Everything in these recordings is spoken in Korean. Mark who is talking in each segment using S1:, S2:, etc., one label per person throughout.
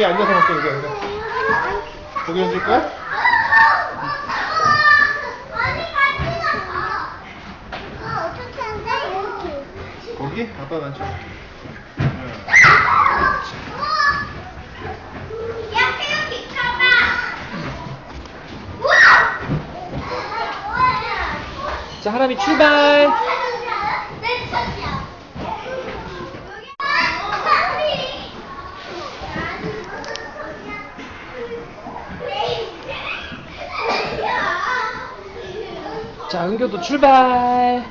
S1: 여기 앉아서 먹자 여기 앉아. 거기 앉을 거야? 거기? 아빠 앉혀.
S2: 자, 하람이 출발. 자, 은교도 출발.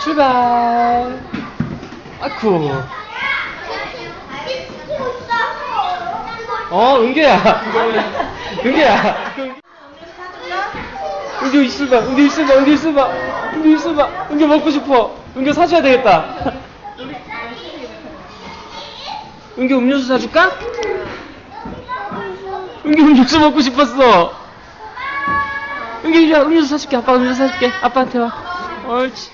S2: 출발. 아쿠. 어, 은교야. 은교야. 은교 있어봐. 은교 있어봐. 은교 있어봐. 은교 있어봐. 은교 먹고 싶어. 은교 사줘야 되겠다. 은교 음료수 사줄까? 은교 음료수 먹고 싶었어. 은교 이리 와. 음료수 사줄게. 아빠 음료수 사줄게. 아빠한테 와. 옳지.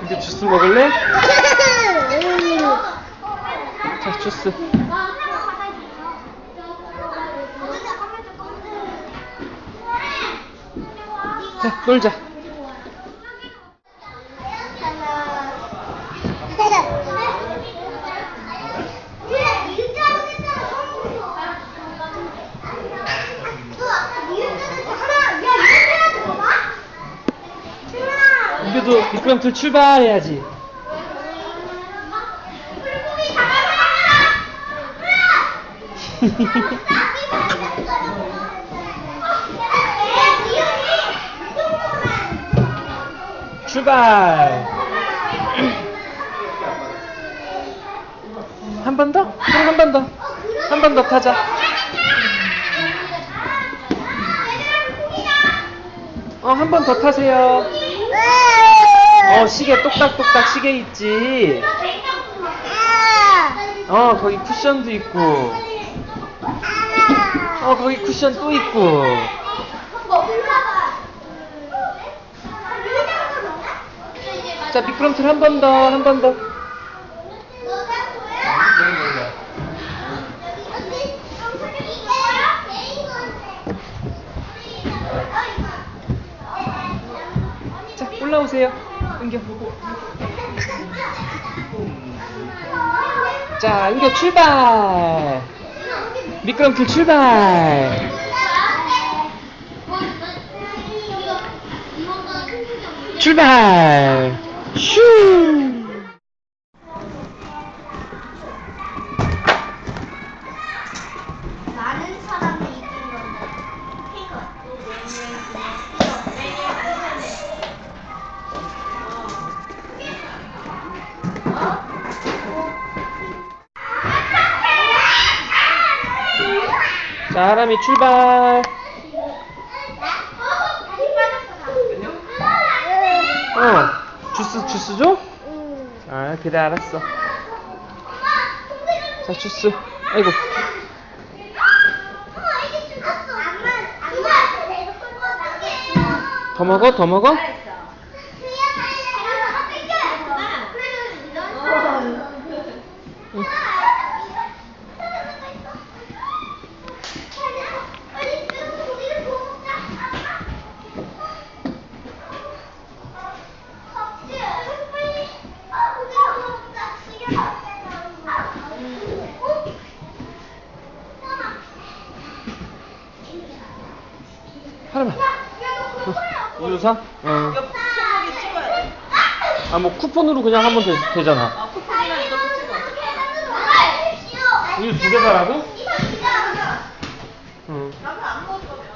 S2: 은교 주스 먹을래? 자, 주스. 자, 놀자. 은교도 미끄럼틀 출발해야지. 출발. 한 번 더? 그럼 한 번 더. 한 번 더 타자. 어, 한 번 더 타세요. 어, 시계 똑딱똑딱 시계 있지. 어, 거기 쿠션도 있고. 어, 거기 쿠션 또 있고. 자, 미끄럼틀 한 번 더, 한 번 더. 자, 올라오세요. 자, 은교 출발. 미끄럼틀 출발. 출발. 슈. 자, 하람이 출발. 어, 주스, 주스 줘? 아, 그래, 알았어. 자, 주스. 아이고. 더 먹어? 더 먹어? 우유 사? 어. 아, 뭐 쿠폰으로 그냥 하면 되, 되잖아. 우유 두 개 사라고? 응.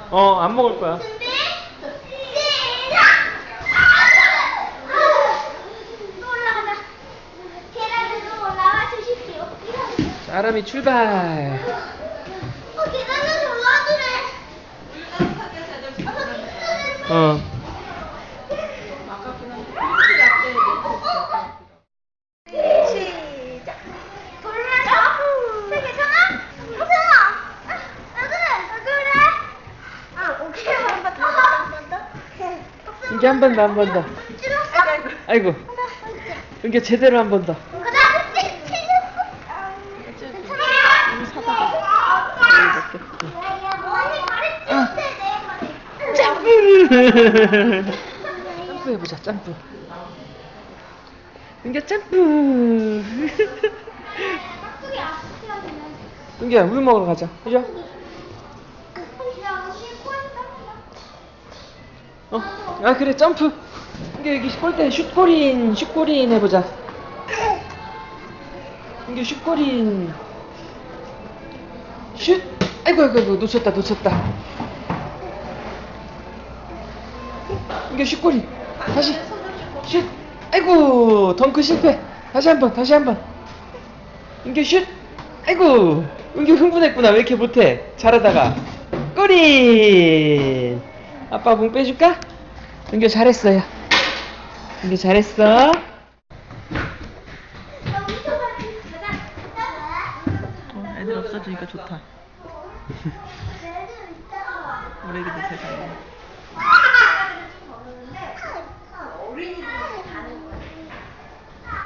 S2: 어, 안 먹을 거야. 자, 하람이 출발. 어.
S3: 시작. 돌면서 세 괜찮아? 괜찮아. 아, 왜 그래? 왜 그래? 아, 오케이. 한번 더. 한번 더.
S2: 한번 더 한 번 더
S3: 찔렀어?
S2: 아이고 은기 제대로 한 번 더
S3: 그다음에 찔- 찔렸어? 괜찮아?
S1: 이미 사다가.
S3: 언니 다리 찔때 내
S2: 점프 해보자 점프 은기야 점프 은기야 물 먹으러 가자. 그죠? 어? 아 그래 점프 은기 여기 골대 슛골인 슛골인 해보자. 은기 슛골인 슛 아이고 아이고 놓쳤다 놓쳤다 은기 슛골인 다시. 슛. 아이고 덩크 실패. 다시 한번 다시 한번. 은기 슛. 아이고 은기 흥분했구나. 왜 이렇게 못해? 잘하다가. 꼬리 아빠 공 빼줄까? 은기 잘했어요. 은기 잘했어.
S1: 어, 애들 없어지니까 좋다. 우리 애기들 세상에.
S3: 어린이들